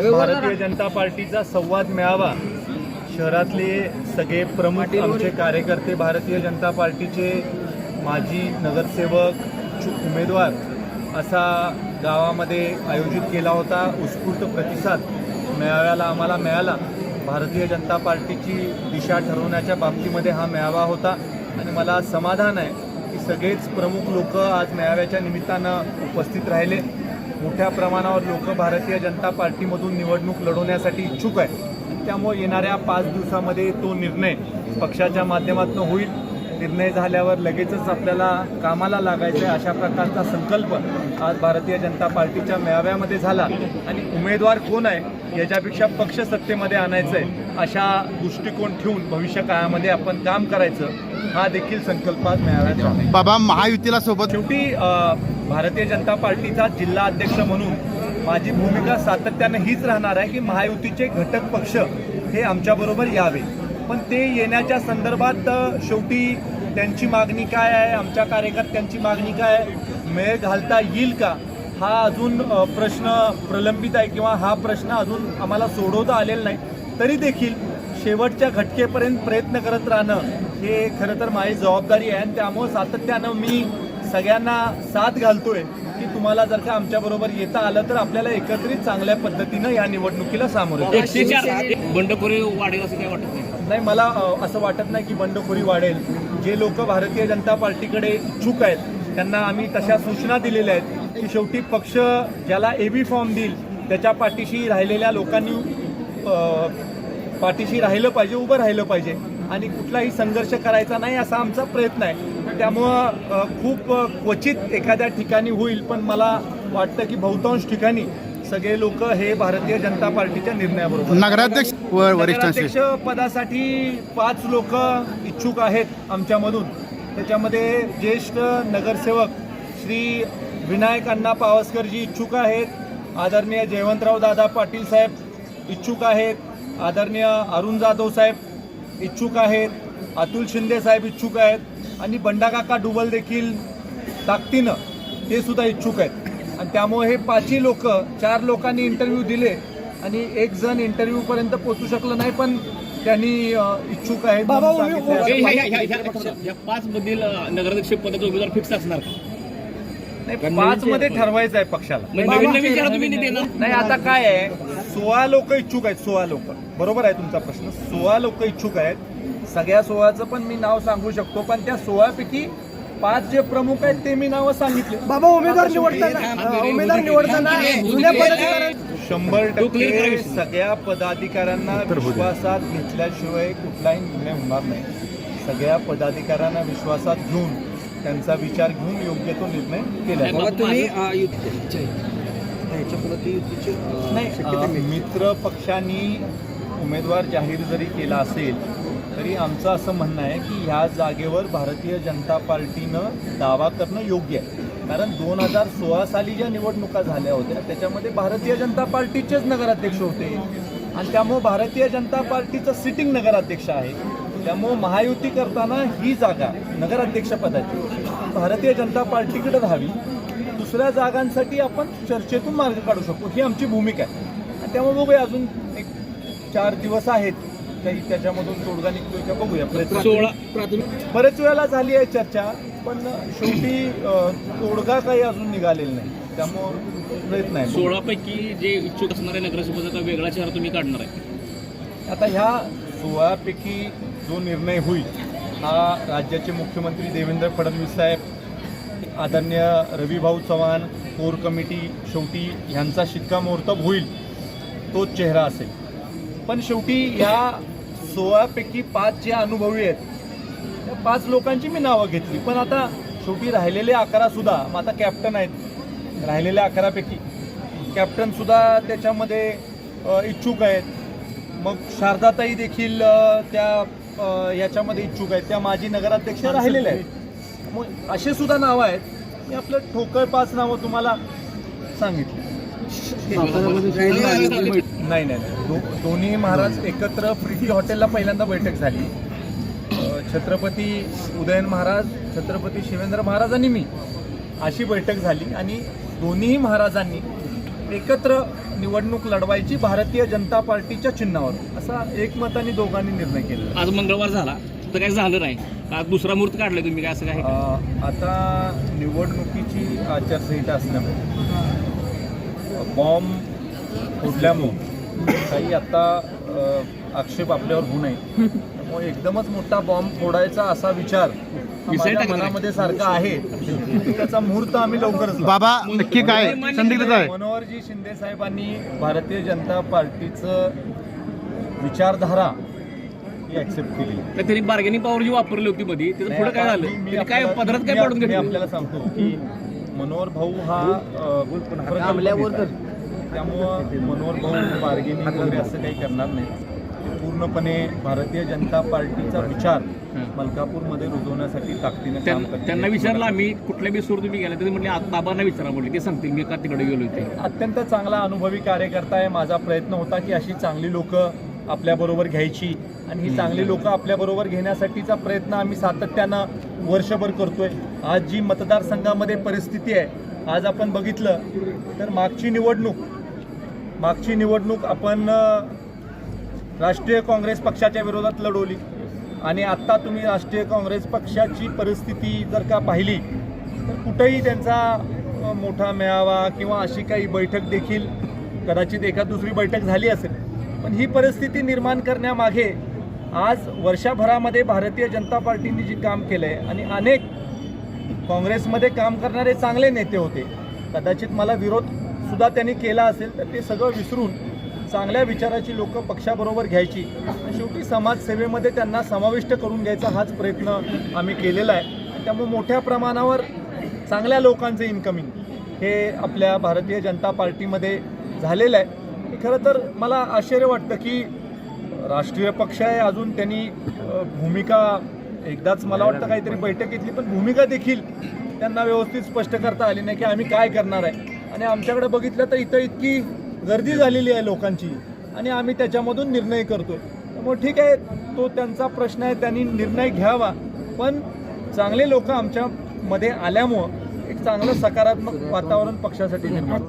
आज भारतीय जनता पार्टीचा संवाद मेळावा. शहरातले सगळे प्रमुख आमचे कार्यकर्ते भारतीय जनता पार्टीचे माजी नगरसेवक उमेदवार असा गावामध्ये आयोजित केला होता. उत्स्फूर्त प्रतिसाद मेळाव्याला आम्हाला मिळाला. भारतीय जनता पार्टीची दिशा ठरवण्याच्या बाबतीमध्ये हा मेळावा होता. आणि मला समाधान आहे की सगळेच प्रमुख लोक आज मेळाव्याच्या निमित्तानं उपस्थित राहिले. मोठ्या प्रमाणावर लोक भारतीय जनता पार्टीमधून निवडणूक लढवण्यासाठी इच्छुक आहे त्यामुळे येणाऱ्या पाच दिवसामध्ये तो निर्णय पक्षाच्या माध्यमातून होईल. निर्णय झाल्यावर लगेचच आपल्याला कामाला लागायचं आहे अशा प्रकारचा संकल्प आज भारतीय जनता पार्टीच्या मेळाव्यामध्ये झाला. आणि उमेदवार कोण आहे याच्यापेक्षा पक्ष सत्तेमध्ये आणायचं आहे अशा दृष्टिकोन ठेवून भविष्य काळामध्ये आपण काम करायचं हा देखील संकल्प आज मेळाव्यात बाबा महायुतीला सोबत शेवटी भारतीय जनता पार्टीचा जिल्हा अध्यक्ष म्हणून माझी भूमिका सातत्यानं हीच राहणार आहे की महायुतीचे घटक पक्ष हे आमच्याबरोबर यावे. पण ते येण्याच्या संदर्भात शेवटी त्यांची मागणी काय आहे? आमच्या कार्यकर्त्यांची मागणी काय आहे? मेळ घालता येईल का? हा अजून प्रश्न प्रलंबित आहे किंवा हा प्रश्न अजून आम्हाला सोडवता आलेला नाही. तरी देखील शेवटच्या घटकेपर्यंत प्रयत्न करत राहणं हे खरं तर माझी जबाबदारी आहे आणि त्यामुळं सातत्यानं मी सगळ्यांना साथ घालतोय की तुम्हाला जर का आमच्याबरोबर येता आलं तर आपल्याला एकत्रित चांगल्या पद्धतीनं या निवडणुकीला सामोरं जावं. एकशे चार बंडखोरी वाढेल असं काय वाटत नाही? नाही मला अ, असं वाटत नाही की बंडखोरी वाढेल. जे लोक भारतीय जनता पार्टीकडे इच्छुक आहेत त्यांना आम्ही तशा सूचना दिलेल्या आहेत की शेवटी पक्ष ज्याला ए बी फॉर्म देईल त्याच्या पाठीशी राहिलेल्या लोकांनी अ, पाठीशी राहिलं पाहिजे उभं राहिलं पाहिजे. आणि कुठलाही संघर्ष करायचा नाही असा आमचा प्रयत्न आहे. त्यामुळं खूप क्वचित एखाद्या ठिकाणी होईल पण मला वाटतं की बहुतांश ठिकाणी सगळे लोक हे भारतीय जनता पार्टीच्या निर्णयाबरोबर. नगराध्यक्ष व वरिष्ठांशी. नगराध्यक्ष पदासाठी पाच लोक इच्छुक आहेत आमच्यामधून. त्याच्यामध्ये ज्येष्ठ नगरसेवक श्री विनायक अण्णा पावसकरजी इच्छुक आहेत. आदरणीय जयवंतराव दादा पाटील साहेब इच्छुक आहेत. आदरणीय अरुण जाधव साहेब इच्छुक आहेत अतुल शिंदे साहेब इच्छुक आहेत आणि बंडाकाका डुबल देखील ताकदीनं ते सुद्धा इच्छुक आहेत आणि त्यामुळे हे पाचही लोक चार लोकांनी इंटरव्ह्यू दिले आणि एक जण इंटरव्ह्यू पर्यंत पोहोचू शकलं नाही पण त्यांनी इच्छुक आहेत पाच मधील नगराध्यक्ष पदाचा उमेदवार फिक्स असणार का? नाही पाच मध्ये ठरवायचं आहे पक्षाला. मग नवीन नवीन चेहरा तुम्ही नाही देणार. नाही आता काय आहे? सोळा लोक इच्छुक आहेत सोळा लोक. बरोबर आहे तुमचा प्रश्न. सोळा लोक इच्छुक आहेत. सगळ्या सोळाचं पण मी नाव सांगू शकतो पण त्या सोळापैकी पाच जे प्रमुख आहेत ते मी नावं सांगितले. बाबा उमेदवार निवडताना उमेदवार निवडताना जुन्या पद्धतीने शंभर टक्के. सगळ्या पदाधिकाऱ्यांना विश्वासात घेतल्याशिवाय कुठलाही निर्णय होणार नाही. सगळ्या पदाधिकाऱ्यांना विश्वासात घेऊन त्यांचा विचार घेऊन योग्य तो निर्णय केला तुम्ही नाही. मित्र पक्षांनी उमेदवार जाहीर जरी केला असेल तरी आमचं असं म्हणणं आहे की ह्या जागेवर भारतीय जनता पार्टीनं दावा करणं योग्य आहे. कारण दोन हजार सोळा साली ज्या निवडणुका झाल्या होत्या त्याच्यामध्ये भारतीय जनता पार्टीचेच नगराध्यक्ष होते. आणि त्यामुळं भारतीय जनता पार्टीचं सिटिंग नगराध्यक्ष आहे. त्यामुळं महायुती करताना ही जागा नगराध्यक्षपदाची भारतीय जनता पार्टीकडे राहावी दुसऱ्या जागांसाठी आपण चर्चेतून मार्ग काढू शकतो ही आमची भूमिका आहे. आणि त्यामुळे बघूया अजून एक चार दिवस आहेत. काही त्याच्यामधून तोडगा निघतोय का बघूया. प्रयत्न बरेच वेळेला झाली आहे चर्चा पण शेवटी तोडगा काही अजून निघालेला नाही. त्यामुळं प्रयत्न आहे. सोळा पैकी जे इच्छुक असणारे पदाचा वेगळा चेहरा तुम्ही काढणार आहे. आता ह्या सोळापैकी जो निर्णय होईल हा राज्याचे मुख्यमंत्री देवेंद्र फडणवीस साहेब आदरणीय रविभाऊ चव्हाण कोर कमिटी शेवटी ह्यांचा शिक्कामोर्तब होईल तोच चेहरा असेल. पण शेवटी ह्या सोळापैकी पाच जे अनुभवी आहेत त्या पाच लोकांची मी नावं घेतली. पण आता शेवटी राहिलेले अकरासुद्धा मग आता कॅप्टन आहेत. राहिलेल्या अकरापैकी कॅप्टनसुद्धा त्याच्यामध्ये इच्छुक आहेत. मग शारदाताई देखील त्या याच्यामध्ये इच्छुक आहेत. त्या माजी नगराध्यक्ष राहिलेल्या आहेत. मग असे सुद्धा नावं आहेत. मी आपलं ठोकळ पाच नावं तुम्हाला सांगितली. नाही नाही नाही. दो, दोन्ही महाराज एकत्र प्रीती हॉटेलला पहिल्यांदा बैठक झाली. छत्रपती उदयन महाराज छत्रपती शिवेंद्र महाराज आणि मी अशी बैठक झाली आणि दोन्ही महाराजांनी एकत्र निवडणूक लढवायची भारतीय जनता पार्टीच्या चिन्हावर. असा एकमताने दोघांनी निर्णय केलेला. आज मंगळवार झाला. तर काही झालं नाही. आज दुसरा मुहूर्त काढलाय तुम्ही? काय असं काय? आता निवडणुकीची आचारसंहिता असल्यामुळे. बॉम्ब फोडल्यामुळे काही आता आक्षेप आपल्यावर होऊ नये. एकदमच मोठा बॉम्ब फोडायचा असा विचार. मनामध्ये सारखा आहे. त्याचा मुहूर्त आम्ही लवकरच लावू. बाबा नक्की काय? संदिग्धता आहे. मनोहरजी शिंदे साहेबांनी भारतीय जनता पार्टीचं विचारधारा ही ऍक्सेप्ट केली. बार्गेनिंग पॉवर जी वापरली होती मध्ये त्याचं पुढे काय झालं? काय आपल्याला- पदरात काय पाडून मी घेतलं? आपल्याला सांगतो की मनोहर भाऊ हा. त्यामुळं मनोहर भाऊ बार्गेनिंग वगैरे असं काही करणार नाही ते पूर्णपणे भारतीय जनता पार्टीचा विचार मलकापूरमध्ये रुजवण्यासाठी ताकदीने काम. त्यांना विचारलं आम्ही कुठल्या बी सूर तुम्ही गेला तरी म्हणले "आ- बाबांना विचारा म्हणले ते सांगतील मी का तिकडे गेलो होते अत्यंत चांगला अनुभवी कार्यकर्ता आहे. माझा प्रयत्न होता की अशी चांगली लोक आपल्याबरोबर घ्यायची. आणि ही चांगली लोक आपल्याबरोबर घेण्यासाठीचा प्रयत्न आम्ही सातत्यानं वर्षभर करतोय. आज जी मतदारसंघामध्ये परिस्थिती आहे आज आपण बघितलं तर मागची निवडणूक मागची निवडणूक आपण राष्ट्रीय काँग्रेस पक्षाच्या विरोधात लढवली. आणि आत्ता तुम्ही राष्ट्रीय काँग्रेस पक्षाची परिस्थिती जर का पाहिली तर कुठेही त्यांचा मोठा मेळावा किंवा अशी काही बैठक देखील कदाचित एका दुसरी बैठक झाली असेल. पण ही परिस्थिती निर्माण करण्यामागे आज वर्षभरामध्ये भारतीय जनता पार्टीने जे काम केलं आहे आणि अनेक काँग्रेसमध्ये काम करणारे चांगले नेते होते कदाचित मला विरोध सुद्धा त्यांनी केला असेल तर ते सगळं विसरून चांगल्या विचाराची लोक पक्षाबरोबर घ्यायची. शेवटी समाजसेवेमध्ये त्यांना समाविष्ट करून घ्यायचा हाच प्रयत्न आम्ही केलेला आहे. आणि त्यामुळे मोठ्या प्रमाणावर चांगल्या लोकांचं इन्कमिंग हे आपल्या भारतीय जनता पार्टीमध्ये झालेलं आहे. खरं तर मला आश्चर्य वाटतं की राष्ट्रीय पक्ष आहे अजून त्यांनी भूमिका एकदाच मला वाटतं काहीतरी बैठक घेतली पण भूमिका देखील त्यांना व्यवस्थित स्पष्ट करता आली नाही की आम्ही काय करणार आहे. आणि आमच्याकडे बघितलं तर इथं इतकी गर्दी झालेली आहे लोकांची आणि आम्ही त्याच्यामधून निर्णय करतो त्यामुळे ठीक आहे तो त्यांचा प्रश्न आहे त्यांनी निर्णय घ्यावा. पण चांगले लोक आमच्यामध्ये आल्यामुळं एक चांगलं सकारात्मक वातावरण पक्षासाठी निर्माण